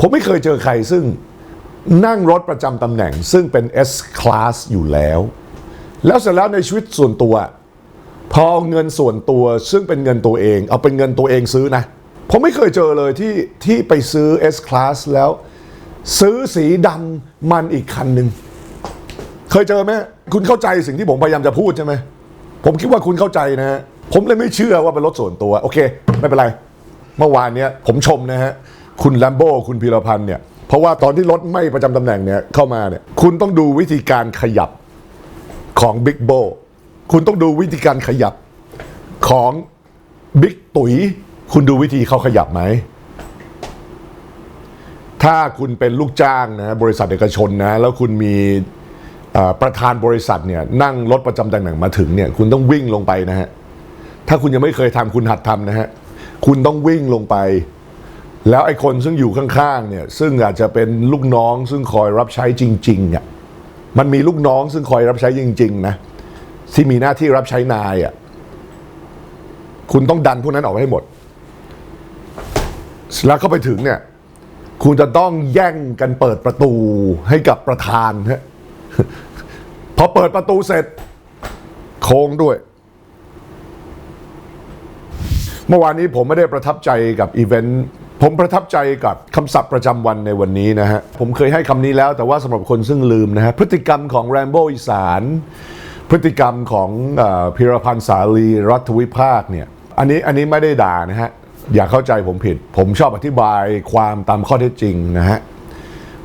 ผมไม่เคยเจอใครซึ่งนั่งรถประจำตำแหน่ง ซึ่งเป็น S Class อยู่แล้ว แล้วเสร็จแล้วในชีวิตส่วนตัว พอเงินส่วนตัวซึ่งเป็นเงินตัวเอง เอาเป็นเงินตัวเองซื้อนะ ผมไม่เคยเจอเลยที่ที่ไปซื้อ S Class แล้ว ซื้อสีดำมันอีกคันหนึ่งเคยเจอไหมคุณเข้าใจสิ่งที่ผมพยายามจะพูดใช่ไหมผมคิดว่าคุณเข้าใจนะฮะผมเลยไม่เชื่อว่าเป็นรถส่วนตัว โอเค ไม่เป็นไร เมื่อวานเนี้ยผมชมนะฮะ คุณแลมโบ้คุณพีรพันธ์เนี่ยเพราะว่าตอนที่รถไม่ประจำตำแหน่งเนี่ยเข้ามาเนี่ยคุณต้องดูวิธีการขยับของบิ๊กโบคุณต้องดูวิธีการขยับของบิ๊กตุ๋ยคุณดูวิธีเขาขยับไหม ถ้าคุณเป็นลูกจ้างนะบริษัทเอกชนนะ แล้วคุณมีประธานบริษัทเนี่ยนั่งรถประจำตำแหน่งมาถึงเนี่ยคุณต้องวิ่งลงไปนะฮะ ถ้าคุณยังไม่เคยทำคุณหัดทำนะฮะ คุณต้องวิ่งลงไป แล้วไอ้คนซึ่งอยู่ข้างๆเนี่ยซึ่งอาจจะเป็นลูกน้องซึ่งคอยรับใช้จริงๆอะมันมีลูกน้องซึ่งคอยรับใช้จริง ๆ นะ ที่มีหน้าที่รับใช้นายอะคุณต้องดันพวกนั้นออกให้หมด แล้วเข้าไปถึงเนี่ย คุณจะต้องแย่งกันเปิดประตูให้กับประธานฮะพอเปิดประตูเสร็จ โค้งด้วย เมื่อวานนี้ผมไม่ได้ประทับใจกับอีเวนต์ ผมประทับใจกับคำศัพท์ประจำวันในวันนี้นะฮะ ผมเคยให้คำนี้แล้วแต่ว่าสำหรับคนซึ่งลืมนะฮะ พฤติกรรมของแรมโบอีสาน พฤติกรรมของอพิรพันธ์สาลีรัฐวิภาคเนี่ยอันนี้อันนี้ไม่ได้ด่านะฮะ อย่าเข้าใจผมผิด ผมชอบอธิบายความตามข้อเท็จจริงนะฮะ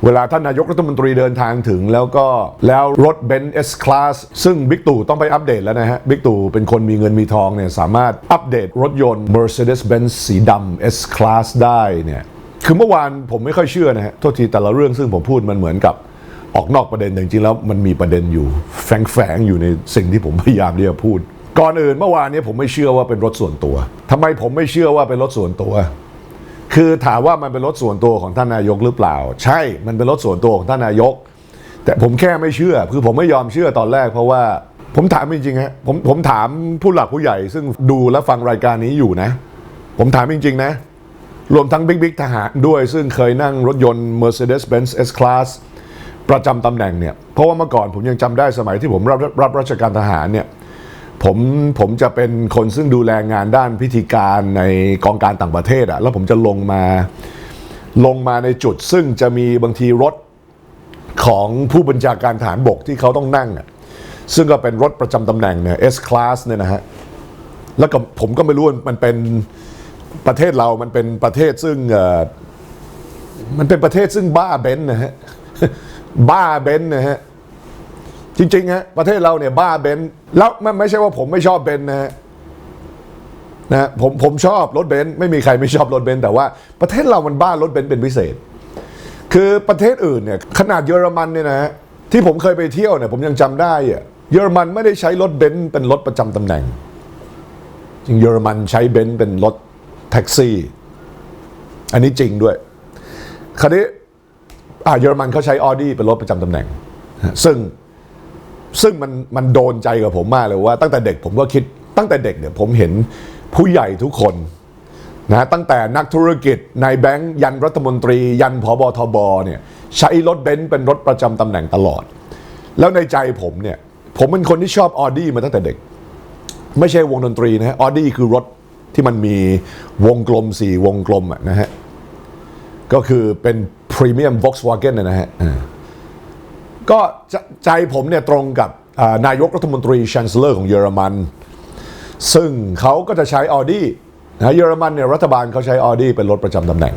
เวลาท่านนายกรัฐมนตรีเดินทางถึงแล้วก็แล้วรถเบนซ์ S Class ซึ่งบิ๊กตู่ต้องไปอัปเดตแล้วนะฮะ บิ๊กตู่เป็นคนมีเงินมีทองเนี่ยสามารถอัปเดตรถยนต์ Mercedes-Benz สีดำ S Class ได้เนี่ยคือเมื่อวานผมไม่ค่อยเชื่อนะฮะ โทษทีแต่ละเรื่องซึ่งผมพูดมันเหมือนกับออกนอกประเด็นจริงๆแล้วมันมีประเด็นอยู่ แฝงๆอยู่ในสิ่งที่ผมพยายามที่จะพูด ก่อนอื่นเมื่อวานนี้ผมไม่เชื่อว่าเป็นรถส่วนตัวทำไมผมไม่เชื่อว่าเป็นรถส่วนตัว คือถามว่ามันเป็นรถส่วนตัวของท่านนายกหรือเปล่า ใช่มันเป็นรถส่วนตัวของท่านนายก แต่ผมแค่ไม่เชื่อคือผมไม่ยอมเชื่อตอนแรกเพราะว่าผมถามจริงๆฮะผมผมถามผู้หลักผู้ใหญ่ ซึ่งดูและฟังรายการนี้อยู่นะ ผมถามจริง ๆ นะ รวมทั้งบิ๊กบิ๊กทหารด้วย ซึ่งเคยนั่งรถยนต์ Mercedes-Benz S Class ประจำตำแหน่งเนี่ย เพราะว่าเมื่อก่อนผมยังจำได้สมัยที่ผมรับรับราชการทหารเนี่ย ผมผมจะเป็นคนซึ่งดูแลงานด้านพิธีการในกองการต่างประเทศอะแล้วผมจะลงมาลงมาในจุดซึ่งจะมีบางทีรถของผู้บัญชาการฐานบกที่เขาต้องนั่งอะซึ่งก็เป็นรถประจำตำแหน่งเนี่ย S class เนี่ยนะฮะแล้วก็ผมก็ไม่รู้มันเป็นประเทศเรามันเป็นประเทศซึ่งเอ่อมันเป็นประเทศซึ่งบ้าเบนนะฮะบ้าเบนนะฮะ จริงๆฮะประเทศเราเนี่ยบ้าเบนซ์แล้วมันไม่ใช่ว่าผมไม่ชอบเบนซ์นะฮะนะผมผมชอบรถเบนซ์ไม่มีใครไม่ชอบรถเบนซ์แต่ว่าประเทศเรามันบ้ารถเบนซ์เป็นพิเศษ คือประเทศอื่นเนี่ยขนาดเยอรมันเนี่ยนะฮะที่ผมเคยไปเที่ยวเนี่ยผมยังจำได้อะเยอรมันไม่ได้ใช้รถเบนซ์เป็นรถประจำตำแหน่ง จริงเยอรมันใช้เบนซ์เป็นรถแท็กซี่ อันนี้จริงด้วยคราวนี้อ่าเยอรมันเขาใช้ออดี้เป็นรถประจำตำแหน่ง ซึ่ง ซึ่งมันมันโดนใจกับผมมากเลยว่า ตั้งแต่เด็กผมก็คิดตั้งแต่เด็กเนี่ยผมเห็นผู้ใหญ่ทุกคนนะตั้งแต่นักธุรกิจนายแบงค์ยันรัฐมนตรี ยันพบทบเนี่ยใช้รถเบนซ์เป็นรถประจำตำแหน่งตลอด แล้วในใจผมเนี่ย ผมเป็นคนที่ชอบออดี้มาตั้งแต่เด็ก ไม่ใช่วงดนตรีนะฮะออดี้คือรถที่มันมีวงกลมสี่วงกลมอะนะฮะก็คือเป็นพรีเมียม Volkswagen นะฮะ ก็ใจผมเนี่ยตรงกับนายกรัฐมนตรีชันเซลเลอร์ของเยอรมัน ซึ่งเขาก็จะใช้ออดี้นะเยอรมันเนี่ยรัฐบาลเขาใช้ออดี้เป็นรถประจำตำแหน่ง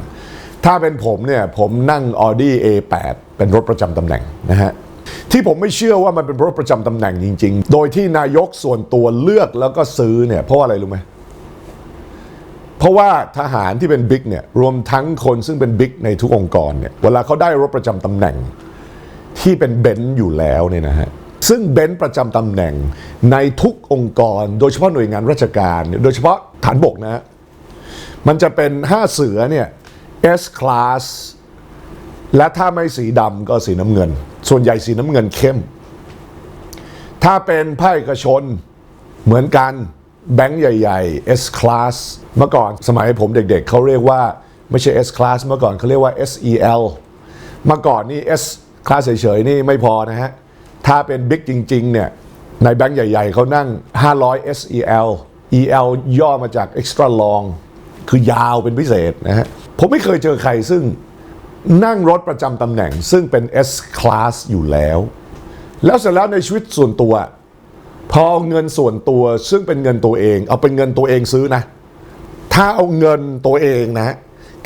ถ้าเป็นผมเนี่ยผมนั่งออดี้ A8 เป็นรถประจำตำแหน่งนะฮะที่ผมไม่เชื่อว่ามันเป็นรถประจำตำแหน่งจริง ๆ โดยที่นายกส่วนตัวเลือกแล้วก็ซื้อเนี่ยเพราะอะไรรู้ไหมเพราะว่าทหารที่เป็นบิ๊กเนี่ยรวมทั้งคนซึ่งเป็นบิ๊กในทุกองค์กรเนี่ยเวลาเขาได้รถประจำตำแหน่ง ที่เป็นเบนซ์อยู่แล้วเนี่ยนะฮะซึ่งเบนซ์ประจำตำแหน่งในทุกองค์กร โดยเฉพาะหน่วยงานราชการ โดยเฉพาะฐานบกนะฮะมันจะเป็น 5 เสือเนี่ย S class และถ้าไม่สีดำก็สีน้ำเงิน ส่วนใหญ่สีน้ำเงินเข้ม ถ้าเป็นภาคเอกชนเหมือนกันแบงค์ใหญ่ ๆ S class เมื่อก่อนสมัยผมเด็กๆเขาเรียกว่า ไม่ใช่ S class เมื่อก่อนเขาเรียกว่า SEL เมื่อก่อนนี่ S class เฉยๆนี่ไม่พอนะฮะ ถ้าเป็น Big จริงๆเนี่ยในแบงก์ใหญ่ ๆ เขานั่ง 500 SEL EL ย่อมาจาก extra long คือยาวเป็นพิเศษนะฮะ ผมไม่เคยเจอใครซึ่งนั่งรถประจำตำแหน่ง ซึ่งเป็น S class อยู่แล้ว แล้วเสร็จแล้วในชีวิตส่วนตัว พอเอาเงินส่วนตัวซึ่งเป็นเงินตัวเอง เอาเป็นเงินตัวเองซื้อนะ ถ้าเอาเงินตัวเองนะ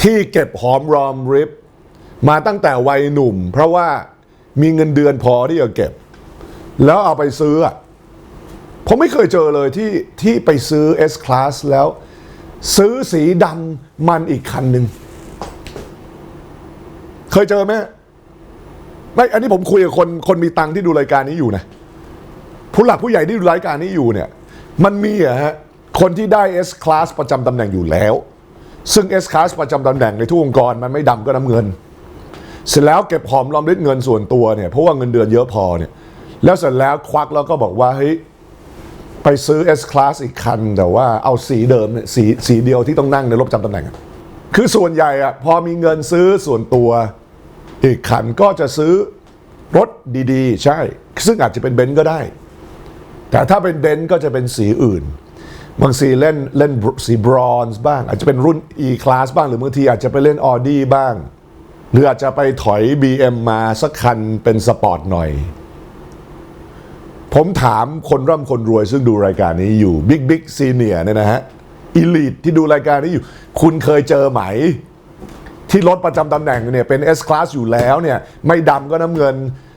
ที่เก็บหอมรอมริบ มาตั้งแต่วัยหนุ่ม เพราะว่ามีเงินเดือนพอที่จะเก็บ แล้วเอาไปซื้อผมไม่เคยเจอเลยที่ที่ไปซื้อ S Class แล้ว ซื้อสีดำมันอีกคันหนึ่งเคยเจอไหมไม่ อันนี้ผมคุยกับคนคนมีตังค์ที่ดูรายการนี้อยู่นะผู้หลักผู้ใหญ่ที่ดูรายการนี้อยู่เนี่ย มันมีอะฮะคนที่ได้ S Class ประจำตำแหน่งอยู่แล้ว ซึ่ง S Class ประจำตำแหน่งในทุกองค์กรมันไม่ดำก็น้ำเงิน เสร็จแล้วเก็บหอมรอมริบเงินส่วนตัวเนี่ยเพราะว่าเงินเดือนเยอะพอเนี่ยแล้วเสร็จแล้วควักแล้วก็บอกว่าเฮ้ยไปซื้อ S Class อีกคัน แต่ว่าเอาสีเดิมเนี่ยสีสีเดียวที่ต้องนั่งในรถจำตำแหน่ง คือส่วนใหญ่อะพอมีเงินซื้อส่วนตัวอีกคันก็จะซื้อรถดีๆ ใช่ ซึ่งอาจจะเป็นเบนซ์ก็ได้ แต่ถ้าเป็นเบนซ์ก็จะเป็นสีอื่น บางสีเล่นเล่นสีบรอนซ์บ้าง อาจจะเป็นรุ่น E Class บ้างหรือบางทีอาจจะไปเล่น Audi บ้าง หรืออาจจะไปถอย BM มาสักคันเป็นสปอร์ตหน่อย ผมถามคนร่ำคนรวยซึ่งดูรายการนี้อยู่บิ๊กบิ๊กซีเนียเนี่ยนะฮะอีลิทที่ดูรายการนี้อยู่ คุณเคยเจอไหม ที่รถประจำตำแหน่งเนี่ยเป็น S Class อยู่แล้วเนี่ยไม่ดำก็น้ำเงิน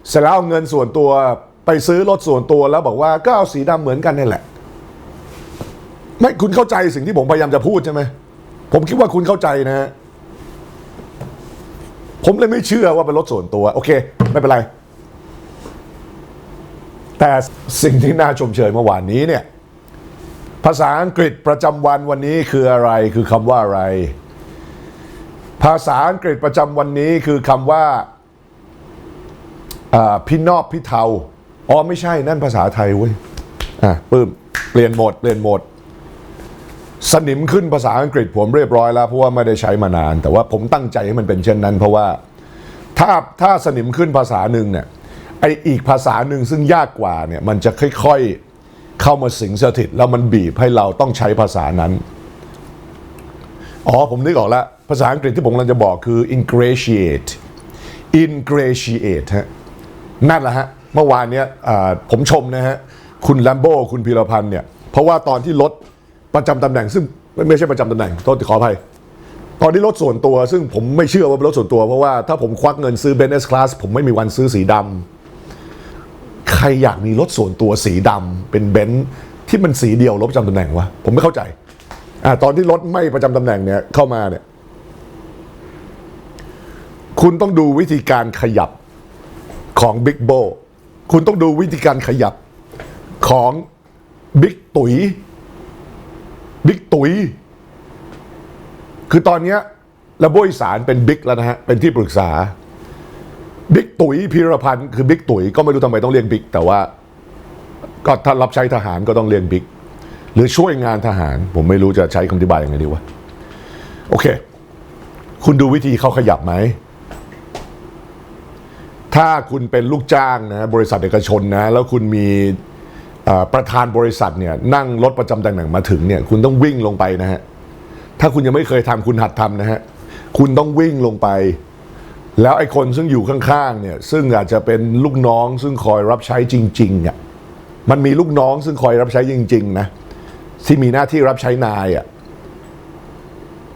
เสร็จแล้วเอาเงินส่วนตัวไปซื้อรถส่วนตัวแล้วบอกว่าก็เอาสีดำเหมือนกันนี่แหละ ไม่คุณเข้าใจสิ่งที่ผมพยายามจะพูดใช่ไหมผมคิดว่าคุณเข้าใจนะฮะ ผมเลยไม่เชื่อว่าเป็นรถส่วนตัว โอเค ไม่เป็นไร แต่สิ่งที่น่าชมเชยเมื่อวานนี้เนี่ย ภาษาอังกฤษประจำวันวันนี้คืออะไรคือคำว่าอะไร ภาษาอังกฤษประจำวันนี้คือคำว่าพี่นอบพี่เทาอ๋อไม่ใช่นั่นภาษาไทยเว้ยอะปื้มเปลี่ยนโหมดเปลี่ยนโหมด สนิมขึ้นภาษาอังกฤษผมเรียบร้อยแล้วเพราะว่าไม่ได้ใช้มานาน แต่ว่าผมตั้งใจให้มันเป็นเช่นนั้น เพราะว่าถ้าถ้าสนิมขึ้นภาษาหนึ่งเนี่ยไออีกภาษาหนึ่งซึ่งยากกว่าเนี่ยมันจะค่อยๆเข้ามาสิงสถิต แล้วมันบีบให้เราต้องใช้ภาษานั้นอ๋อผมนึกออกแล้วภาษาอังกฤษที่ผมกำลังจะบอกคือ ingratiate ingratiate ฮะนั่นแหละฮะเมื่อวานเนี้ยผมชมนะฮะคุณแลมโบคุณพีรพันธ์เนี่ยเพราะว่าตอนที่รถ ประจำตำแหน่งซึ่งไม่ไม่ใช่ประจำตำแหน่งโทษขออภัยตอนที่รถส่วนตัว ซึ่งผมไม่เชื่อว่าเป็นรถส่วนตัว เพราะว่าถ้าผมควักเงินซื้อเบนซ์ Class ผมไม่มีวันซื้อสีดำใครอยากมีรถส่วนตัวสีดำเป็นเบนซ์ที่มันสีเดียวรถประจำตำแหน่งวะผมไม่เข้าใจอ่าตอนที่รถไม่ประจำตำแหน่งเนี่ยเข้ามาเนี่ยคุณต้องดูวิธีการขยับของบิ๊กโบคุณต้องดูวิธีการขยับของบิ๊กตุ๋ย ตุ๋ยคือตอนนี้ระบบอีสานเป็นบิ๊กแล้วนะฮะ เป็นที่ปรึกษา บิ๊กตุ๋ยพีรพันธ์คือบิ๊กตุ๋ยก็ไม่รู้ทำไมต้องเรียกบิ๊กแต่ว่า ก็ถ้ารับใช้ทหารก็ต้องเรียกบิ๊กหรือช่วยงานทหาร ผมไม่รู้จะใช้คำอธิบายยังไงดีวะโอเค คุณดูวิธีเขาขยับไหม ถ้าคุณเป็นลูกจ้างนะ บริษัทเอกชนนะ แล้วคุณมี ประธานบริษัทเนี่ยนั่งรถประจำตำแหน่งมาถึงเนี่ยคุณต้องวิ่งลงไปนะฮะถ้าคุณยังไม่เคยทำคุณหัดทำนะฮะคุณต้องวิ่งลงไป แล้วไอ้คนซึ่งอยู่ข้างๆเนี่ยซึ่งอาจจะเป็นลูกน้องซึ่งคอยรับใช้จริงๆเนี่ยมันมีลูกน้องซึ่งคอยรับใช้จริง ๆ นะที่มีหน้าที่รับใช้นายอะ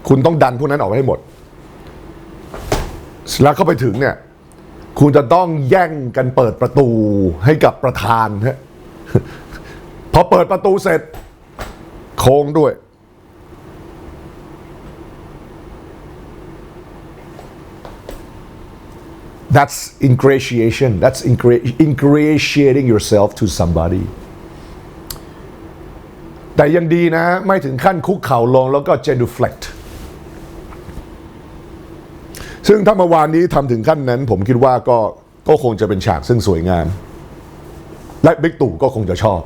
คุณต้องดันพวกนั้นออกให้หมด แล้วเข้าไปถึงเนี่ย คุณจะต้องแย่งกันเปิดประตูให้กับประธานฮะ พอเปิดประตูเสร็จ โค้งด้วย That's ingratiation. That's ingratiating yourself to somebody. แต่ยังดีนะ ไม่ถึงขั้นคุกเข่าลงแล้วก็ genuflect ซึ่งถ้าเมื่อวานนี้ทำถึงขั้นนั้น ผมคิดว่าก็ก็คงจะเป็นฉากซึ่งสวยงาม และบิ๊กตู่ก็คงจะชอบ